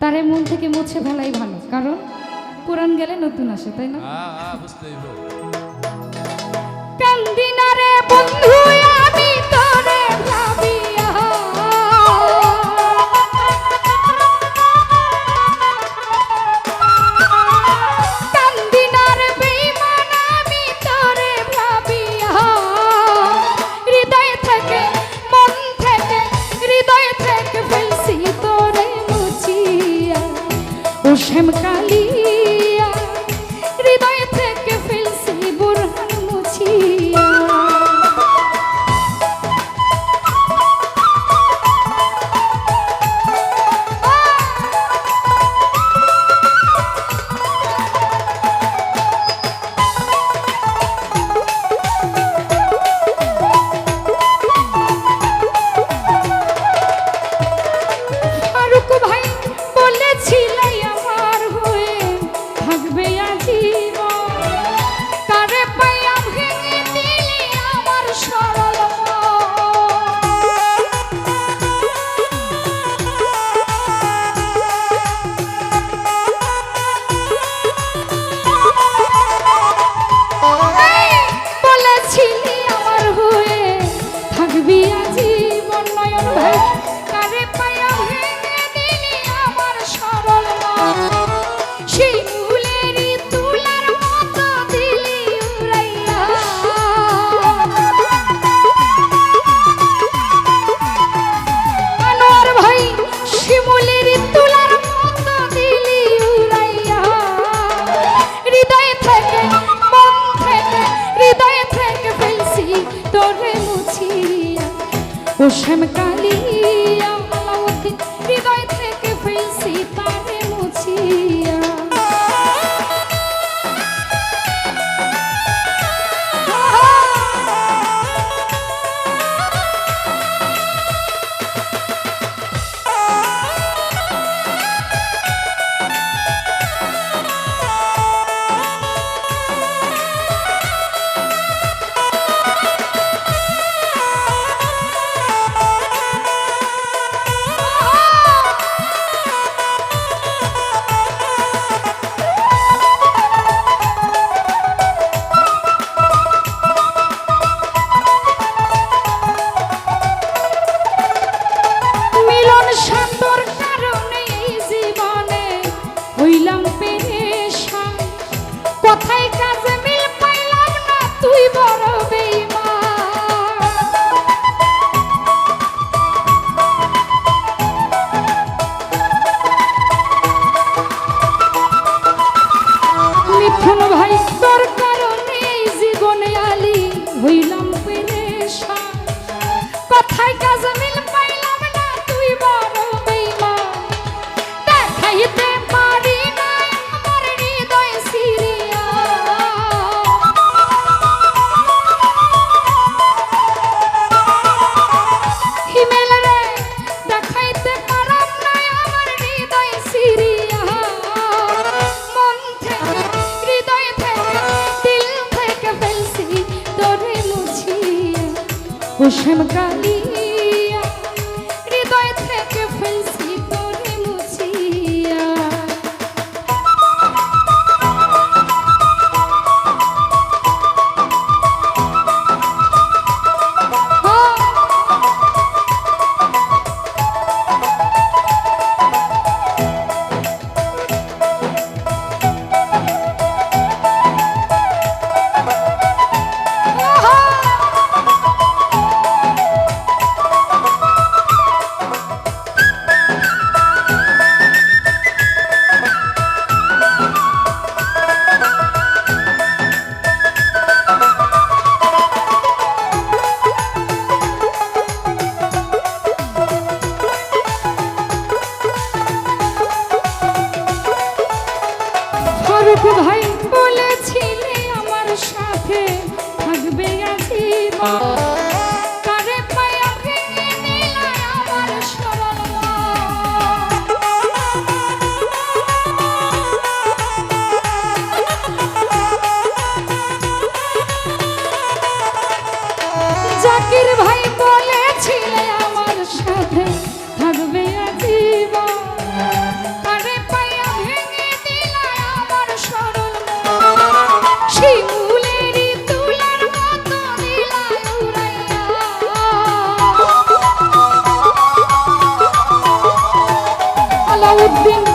তারে মন থেকে মুছে ফেলাই ভালো কারণ পুরান গেলে নতুন আসে তাই না? বুঝতেই শ্যামকালী শ্যাম কালী আলাউদ্দিন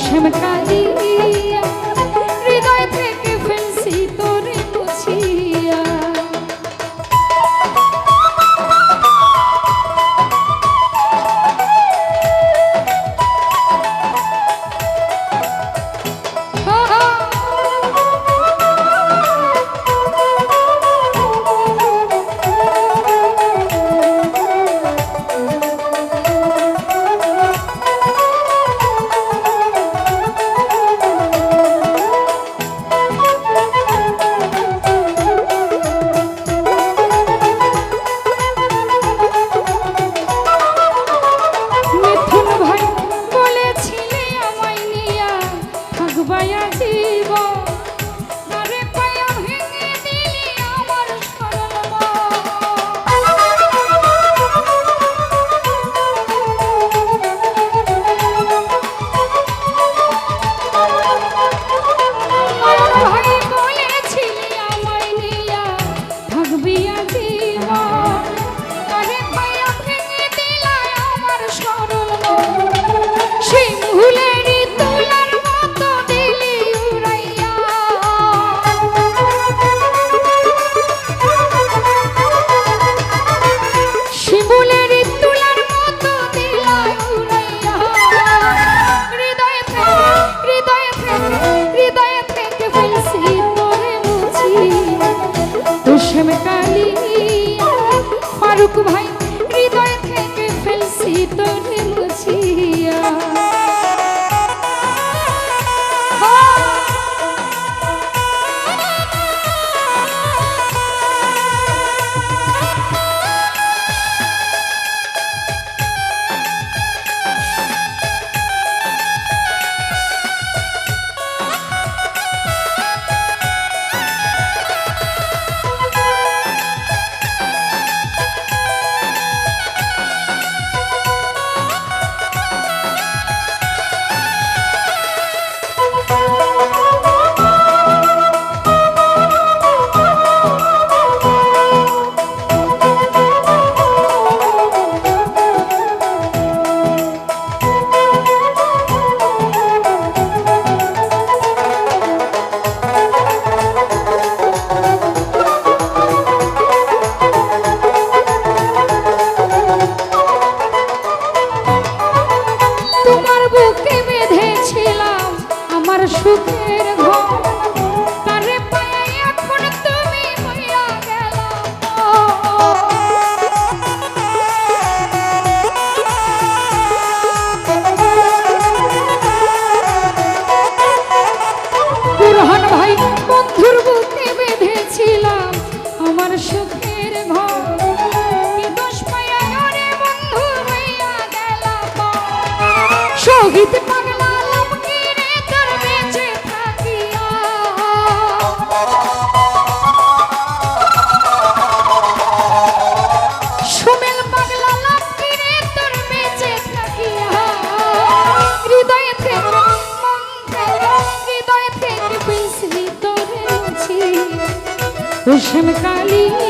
ওসম কুসুম কালী